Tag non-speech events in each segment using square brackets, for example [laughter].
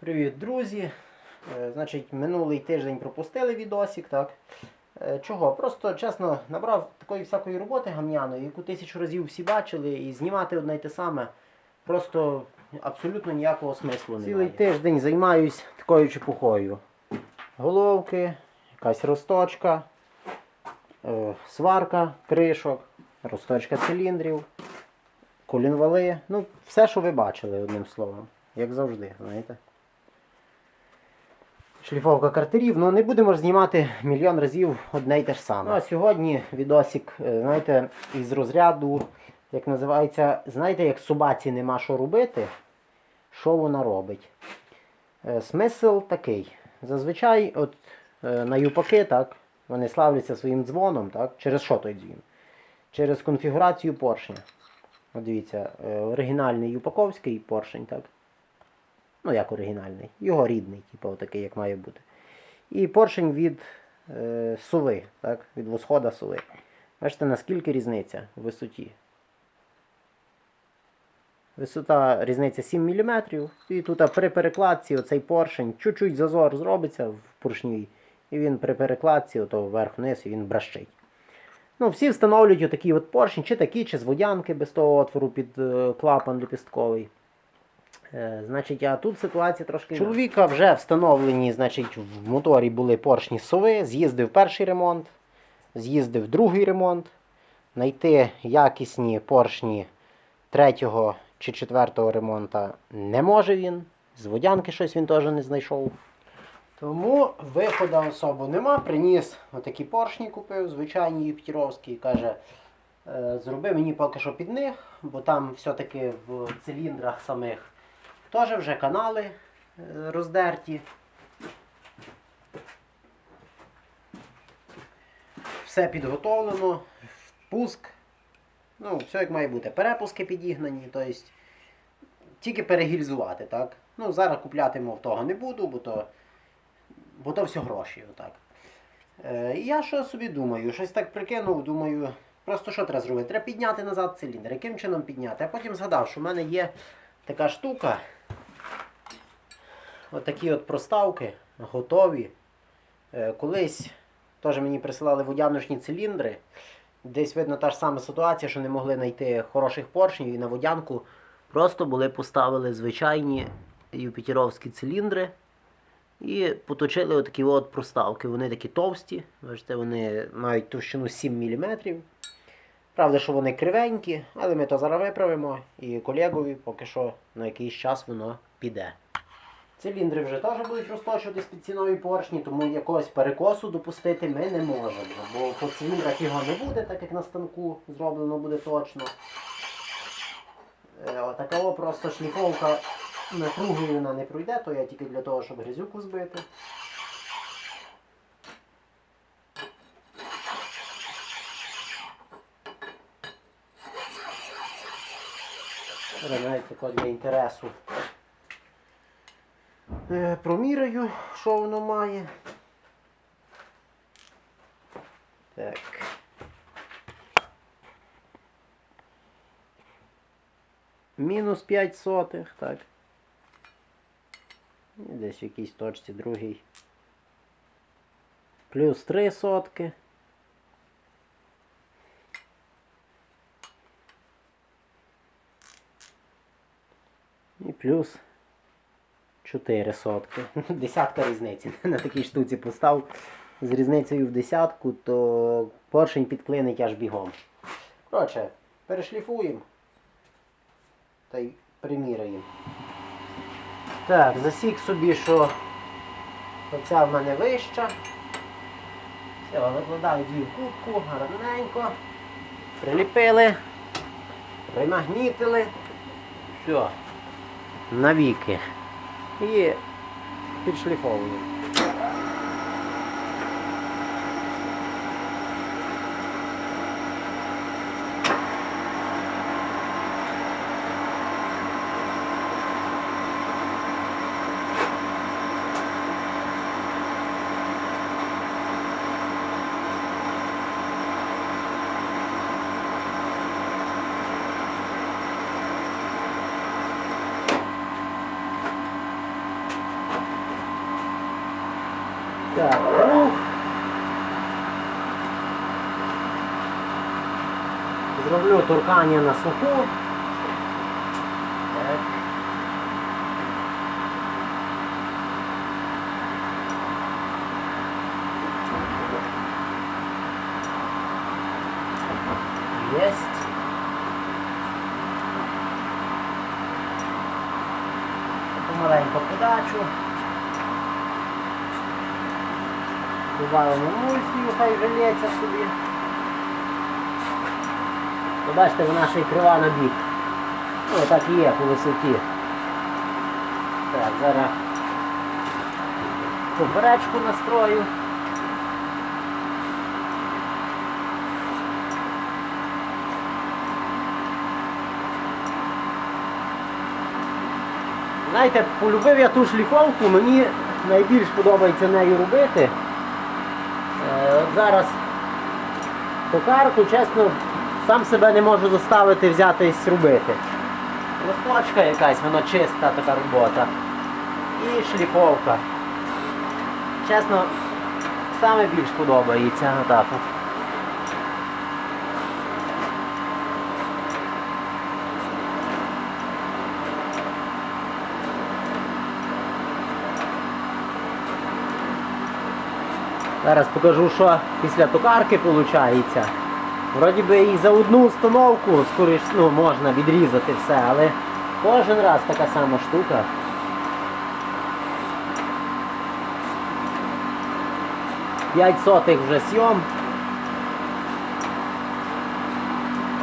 Привіт, друзі! Е, Значить, минулий тиждень пропустили відосик, так? Е, Чого? Просто чесно набрав такої всякої роботи гамняної, яку тисячу разів всі бачили, і знімати одне й те саме просто абсолютно ніякого смислу немає. Цілий тиждень займаюсь такою чепухою. Головки, якась росточка, е, сварка кришок, росточка циліндрів, колінвали. Ну, все, що ви бачили, одним словом. Як завжди, знаєте. Шліфовка картерів, ну не будемо ж знімати мільйон разів одне й те ж саме. Ну, а сьогодні відосик, е, знаєте, із розряду, як називається, знаєте, як собаці нема що робити, що вона робить. Е, Смисл такий. Зазвичай от, е, на юпаки, так, вони славляться своїм дзвоном, так? Через що той дзвін? Через конфігурацію поршня. От дивіться, оригінальний юпаковський поршень, так? Ну, як оригінальний. Його рідний, типу, такий, як має бути. І поршень від е, суви, так? від восхода суви. Бачите, наскільки різниця в висоті. Висота різниця 7 мм. І тут при перекладці оцей поршень, чуть-чуть зазор зробиться в поршні. І він при перекладці, ото вверх-вниз, і він бращить. Ну, всі встановлюють отакий от поршень, чи такі, чи з водянки без того отвору під е, клапан ліпістковий. Е, Значить, а тут ситуація трошки. Чоловіка вже встановлені, значить, в моторі були поршні сови. З'їздив перший ремонт, з'їздив другий ремонт. Знайти якісні поршні третього чи четвертого ремонта не може він. З водянки щось він теж не знайшов. Тому виходу особо нема. Приніс отакі поршні купив, звичайні юпітеровські. Каже, «Е, зроби мені поки що під них, бо там все-таки в циліндрах самих теж вже канали е, роздерті. Все підготовлено, впуск. Ну, все як має бути. Перепуски підігнані, тобто тільки перегільзувати, так? Ну, зараз купляти мов того не буду, бо то, бо то все гроші. Отак. Е, я що собі думаю? Щось так прикинув, думаю, просто що треба зробити? Треба підняти назад циліндр. Яким чином підняти? А потім згадав, що в мене є така штука. Отакі от проставки готові. Е, колись теж мені присилали водяночні циліндри. Десь видно та ж сама ситуація, що не могли знайти хороших поршнів і на водянку просто були поставили звичайні юпітеровські циліндри і поточили отакі от проставки. Вони такі товсті, бачите, вони мають товщину 7 мм. Правда, що вони кривенькі, але ми то зараз виправимо і колегові поки що на якийсь час воно піде. Циліндри вже теж будуть розточувати під цінові поршні, тому якогось перекосу допустити ми не можемо. Бо по циліндрах його не буде, так як на станку зроблено буде точно. Е, просто шліфовка напругою вона не пройде, то я тільки для того, щоб грязюку збити. Навіть для інтересу. Е, Проміряю, що воно має. Так. Мінус 5 сотих, так. І десь в якійсь точці другий. Плюс 3 сотки. І плюс 4 сотки. [laughs] Десятка різниці. [laughs] На такій штуці постав з різницею в десятку, то поршень підклинить аж бігом. Коротше, перешліфуємо та й приміряємо. Так, засік собі, що оця в мене вища. Все, викладаю дві в кубку, гарненько. Приліпили, примагнітили. Все. Навіки і підшліфовуємо. Так, рух. Зроблю торкання на суху. Добавимо мульсію, хай жаліється собі. Побачите, вона ще й крива на бік. Ну, так і є по висоті. Так, зараз поперечку настрою. Знаєте, полюбив я ту шліфовку, мені найбільш подобається нею робити. От зараз токарку, чесно, сам себе не можу заставити взятись робити. Листочка якась, воно чиста така робота. І шліфовка. Чесно, саме більш подобається отак. от. Зараз покажу, що після токарки виходить. Вроді би і за одну установку скоріш, ну, можна відрізати все, але кожен раз така сама штука. П'ять сотих вже сйом.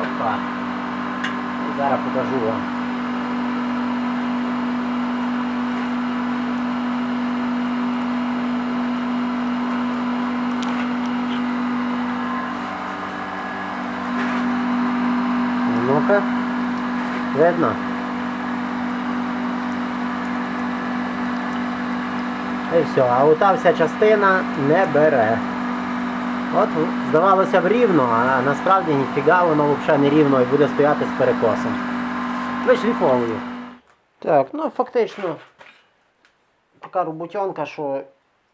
Опа. Зараз покажу вам. Ну-ка. Видно? І все, а ота вся частина не бере. От здавалося б рівно, а насправді ніфіга воно взагалі не рівно і буде стояти з перекосом. Вишліфовую. Так, ну фактично така роботянка, що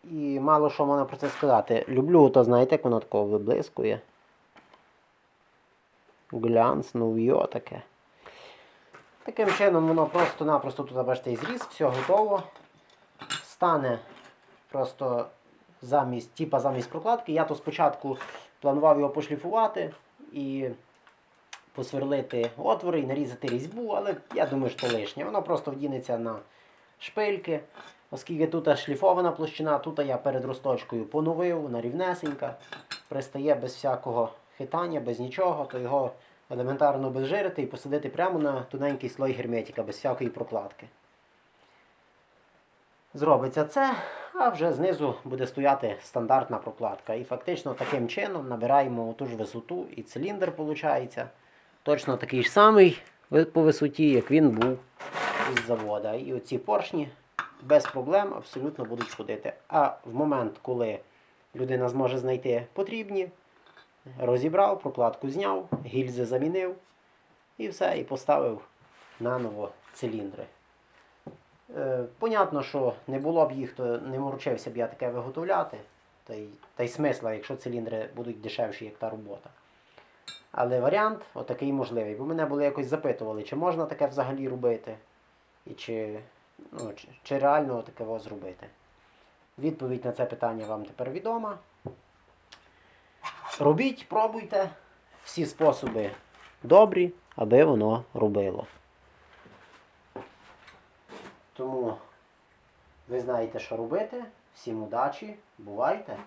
і мало що можна про це сказати. Люблю, то знаєте, як воно такого виблискує. Глянц, нов'йо таке. Таким чином воно просто-напросто тут бачите і зріз, все готово. Стане просто замість, типа замість прокладки. Я то спочатку планував його пошліфувати і посверлити отвори і нарізати різьбу, але я думаю, що лишнє. Воно просто вдінеться на шпильки. Оскільки тут шліфована площина, тут я перед росточкою поновив, вона рівнесенька, пристає без всякого хитання, без нічого, то його елементарно безжирити і посадити прямо на тоненький слой герметика, без всякої прокладки. Зробиться це, а вже знизу буде стояти стандартна прокладка. І фактично таким чином набираємо ту ж висоту і циліндр виходить. Точно такий ж самий по висоті, як він був із завода. І оці поршні без проблем абсолютно будуть ходити. А в момент, коли людина зможе знайти потрібні, розібрав, прокладку зняв, гільзи замінив і все, і поставив наново циліндри. Е, понятно, що не було б їх, то не морочився б я таке виготовляти. Та й, та й смисла, якщо циліндри будуть дешевші, як та робота. Але варіант отакий можливий. Бо мене були якось запитували, чи можна таке взагалі робити, і чи, ну, чи, чи реально таке зробити. Відповідь на це питання вам тепер відома. Робіть, пробуйте. Всі способи добрі, аби воно робило. Тому ви знаєте, що робити. Всім удачі, бувайте!